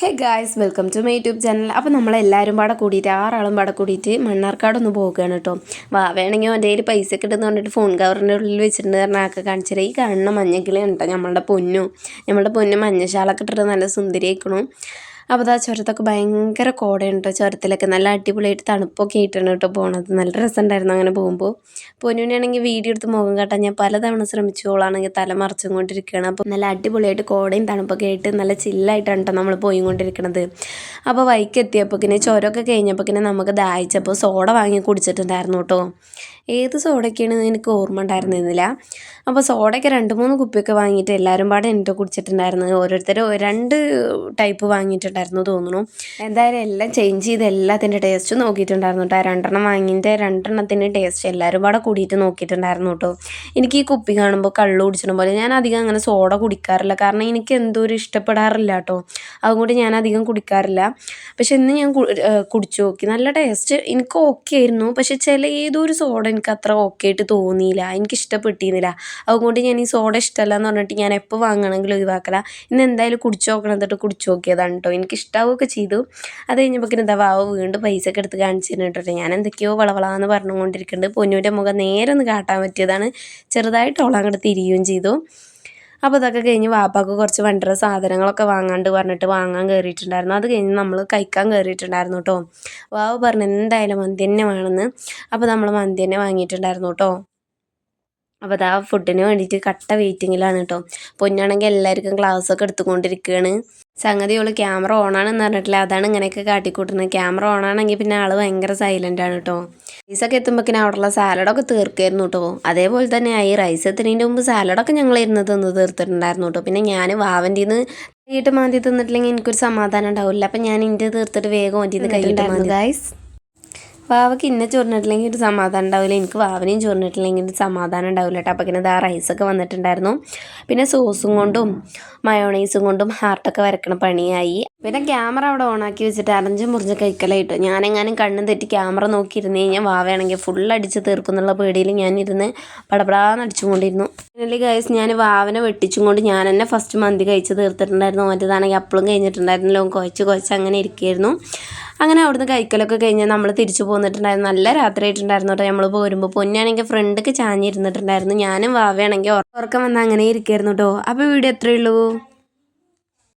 Hey guys welcome to my YouTube channel അപ്പോൾ നമ്മളെല്ലാവരും പാടെ കൂടിയിട്ട് ആറാളും പാടെ കൂടിയിട്ട് മണ്ണാർക്കാടൊന്ന് പോകുകയാണ് കേട്ടോ. വാ വേണമെങ്കിൽ എന്റെ കയ്യിൽ പൈസ കിട്ടുന്ന പറഞ്ഞിട്ട് ഫോൺ കവറിന്റെ ഉള്ളിൽ വെച്ചിട്ടുണ്ട് പറഞ്ഞാൽ ആക്കെ കാണിച്ചത് ഈ കാണുന്ന മഞ്ഞക്കിളി കേട്ടോ നമ്മളുടെ പൊന്നു. നമ്മളുടെ പൊന്നു മഞ്ഞശാലൊക്കെ ഇട്ടിട്ട് നല്ല സുന്ദരിയായിക്കണു. അപ്പോൾ ആ ചുരത്തൊക്കെ ഭയങ്കര കോടയുണ്ട്. കേട്ടോ ചുരത്തിലൊക്കെ നല്ല അടിപൊളിയായിട്ട് തണുപ്പൊക്കെ ആയിട്ടാണ് കേട്ടോ പോണത്. നല്ല രസമുണ്ടായിരുന്നു അങ്ങനെ പോകുമ്പോൾ. പൊന്നുവിനാണെങ്കിൽ വീഡിയോ എടുത്ത് മുഖം കാട്ടാൻ ഞാൻ പലതവണ ശ്രമിച്ചു. ഓളാണെങ്കിൽ തല മറച്ചും കൊണ്ടിരിക്കുകയാണ്. അപ്പോൾ നല്ല അടിപൊളിയായിട്ട് കോടയും തണുപ്പൊക്കെ ആയിട്ട് നല്ല ചില്ലായിട്ടാണ് കേട്ടോ നമ്മൾ പോയി കൊണ്ടിരിക്കുന്നത് അപ്പോൾ വൈക്കെത്തിയപ്പോൾ പിന്നെ ചുരമൊക്കെ കഴിഞ്ഞപ്പോൾ പിന്നെ നമുക്ക് ദാഹിച്ചപ്പോൾ സോഡ വാങ്ങി കുടിച്ചിട്ടുണ്ടായിരുന്നു കേട്ടോ. ഏത് സോഡയ്ക്കാണെന്ന് എനിക്ക് ഓർമ്മ ഉണ്ടായിരുന്നില്ല അപ്പോൾ സോഡയ്ക്ക് രണ്ട് മൂന്ന് കുപ്പിയൊക്കെ വാങ്ങിയിട്ട് എല്ലാവരും പാടെ എന്റെ കുടിച്ചിട്ടുണ്ടായിരുന്നു ഓരോരുത്തർ രണ്ട് ടൈപ്പ് വാങ്ങിയിട്ടുണ്ടായിരുന്നു തോന്നുന്നു. എന്തായാലും എല്ലാം ചേഞ്ച് ചെയ്ത് എല്ലാത്തിന്റെ ടേസ്റ്റ് നോക്കിയിട്ടുണ്ടായിരുന്നു കേട്ടോ. രണ്ടെണ്ണം വാങ്ങിയിട്ട് രണ്ടെണ്ണത്തിന്റെ ടേസ്റ്റ് എല്ലാവരും പാടെ കൂടിയിട്ട് നോക്കിയിട്ടുണ്ടായിരുന്നു കേട്ടോ. എനിക്ക് ഈ കുപ്പി കാണുമ്പോൾ കള്ളു കുടിച്ചിടും പോലെ ഞാൻ അധികം അങ്ങനെ സോഡ കുടിക്കാറില്ല. കാരണം എനിക്ക് എന്തോ ഒരു ഇഷ്ടപ്പെടാറില്ല കേട്ടോ. അതുകൊണ്ട് ഞാൻ അധികം കുടിക്കാറില്ല. പക്ഷെ ഇന്ന് ഞാൻ കുടിച്ചു നോക്കി. നല്ല ടേസ്റ്റ് എനിക്ക് ഓക്കെ ആയിരുന്നു. പക്ഷെ ചില ഏതോ ഒരു സോഡ എനിക്ക് അത്ര ഓക്കെ ആയിട്ട് തോന്നിയില്ല. എനിക്ക് ഇഷ്ടപ്പെട്ടിരുന്നില്ല അതുകൊണ്ട് ഞാൻ ഈ സോഡ ഇഷ്ടമല്ല എന്ന് പറഞ്ഞിട്ട് ഞാൻ എപ്പോൾ വാങ്ങണമെങ്കിലും ഒഴിവാക്കല. ഇന്ന് എന്തായാലും കുടിച്ചു നോക്കണം എന്നിട്ട് കുടിച്ചു നോക്കിയതാണ് കേട്ടോ എനിക്ക് ഇഷ്ടാവുകയൊക്കെ ചെയ്തു. അത് കഴിഞ്ഞപ്പോൾ എന്താ വാവ് വീണ്ടും പൈസ ഒക്കെ എടുത്ത് കാണിച്ചു കേട്ടോ ഞാൻ എന്തൊക്കെയോ വളവളാന്ന് പറഞ്ഞുകൊണ്ടിരിക്കുന്നുണ്ട്. പൊന്നൂന്റെ മുഖം നേരെ ഒന്ന് കാട്ടാൻ പറ്റിയതാണ്. ചെറുതായിട്ട് ഓളങ്ങോട്ട് തിരിയുകയും ചെയ്തു. അപ്പോൾ അതൊക്കെ കഴിഞ്ഞ് വാപ്പാക്ക് കുറച്ച് വണ്ടറ സാധനങ്ങളൊക്കെ വാങ്ങാണ്ട് പറഞ്ഞിട്ട് വാങ്ങാൻ കയറിയിട്ടുണ്ടായിരുന്നു അത് കഴിഞ്ഞ് നമ്മൾ കഴിക്കാൻ കയറിയിട്ടുണ്ടായിരുന്നു കേട്ടോ വാവ് പറഞ്ഞു എന്തായാലും മന്തി തന്നെ വേണമെന്ന് അപ്പോൾ നമ്മൾ മന്തി തന്നെ വാങ്ങിയിട്ടുണ്ടായിരുന്നു കേട്ടോ അപ്പോൾ അതാ ഫുഡിന് വേണ്ടിയിട്ട് കട്ട വെയിറ്റിങ്ങിലാണ് കേട്ടോ പൊന്നാണെങ്കിൽ എല്ലാവർക്കും ക്ലാസ്സൊക്കെ എടുത്തുകൊണ്ടിരിക്കുകയാണ് സംഗതി ഉള്ളു ക്യാമറ ഓണാണെന്ന് പറഞ്ഞിട്ടില്ല. അതാണ് ഇങ്ങനെയൊക്കെ കാട്ടിക്കൂട്ടുന്നത്. ക്യാമറ ഓണാണെങ്കിൽ പിന്നെ ആൾ ഭയങ്കര സൈലന്റ് ആണ് കേട്ടോ റൈസൊക്കെ എത്തുമ്പോഴേക്കിനും അവിടെയുള്ള സാലഡൊക്കെ തീർക്കായിരുന്നു കേട്ടോ അതേപോലെ തന്നെ ഈ റൈസ് എത്തുന്നതിന്റെ മുമ്പ് സാലഡൊക്കെ ഞങ്ങൾ ഇരുന്ന് തിന്ന് തീർത്തിട്ടുണ്ടായിരുന്നു കേട്ടോ പിന്നെ ഞാൻ വാവന്റെ നിന്ന് കൈയിട്ട് മാന്തി തിന്നിട്ടില്ലെങ്കിൽ എനിക്കൊരു സമാധാനം ഉണ്ടാവില്ല. അപ്പം ഞാൻ ഇന്റെ തീർത്തിട്ട് വേഗം ഓന്റെ നിന്ന് കൈയിട്ട് മാന്തി ഗൈസ് വാവയ്ക്ക് ഇന്നെ ചോറിനിട്ടില്ലെങ്കിൽ ഒരു സമാധാനം ഉണ്ടാവില്ല. എനിക്ക് വാവനെയും ചോറിനിട്ടില്ലെങ്കിൽ ഒരു സമാധാനം ഉണ്ടാവില്ല കേട്ടോ. അപ്പോൾ ഇങ്ങനെ ആ റൈസൊക്കെ വന്നിട്ടുണ്ടായിരുന്നു. പിന്നെ സോസും കൊണ്ടും മയോണൈസും കൊണ്ടും ഹാർട്ടൊക്കെ വരക്കണ പണിയായി. പിന്നെ ക്യാമറ അവിടെ ഓണാക്കി വെച്ചിട്ട് അരഞ്ച് മുറിഞ്ഞ് കഴിക്കലായിട്ട് ഞാനെങ്ങാനും കണ്ണും തെറ്റി ക്യാമറ നോക്കിയിരുന്നു കഴിഞ്ഞാൽ വാവയാണെങ്കിൽ ഫുൾ അടിച്ച് തീർക്കുന്നുള്ള പേടിയിൽ ഞാനിരുന്ന് പടപടാന്ന് അടിച്ചുകൊണ്ടിരുന്നു. ഫൈനലി ഗൈസ് ഞാൻ വാവനെ വെട്ടിച്ചും കൊണ്ട് ഞാൻ തന്നെ ഫസ്റ്റ് മന്തി കഴിച്ച് തീർത്തിട്ടുണ്ടായിരുന്നു. മറ്റേതാണെങ്കിൽ അപ്പളും കഴിഞ്ഞിട്ടുണ്ടായിരുന്നല്ലോ. കുഴച്ച് കുഴച്ച് അങ്ങനെ ഇരിക്കുകയായിരുന്നു അങ്ങനെ അവിടുന്ന് കഴിക്കലൊക്കെ കഴിഞ്ഞ് നമ്മൾ തിരിച്ചു പോന്നിട്ടുണ്ടായിരുന്നു. നല്ല രാത്രി ആയിട്ടുണ്ടായിരുന്നു കേട്ടോ നമ്മൾ പോരുമ്പോൾ പൊന്നാണെങ്കിൽ ഫ്രണ്ടൊക്കെ ചാഞ്ഞിരുന്നിട്ടുണ്ടായിരുന്നു. ഞാനും വാവയാണെങ്കിൽ ഉറക്കം വന്ന് അങ്ങനെ ഇരിക്കായിരുന്നു കേട്ടോ അപ്പോൾ വീഡിയോ എത്രയുള്ളൂ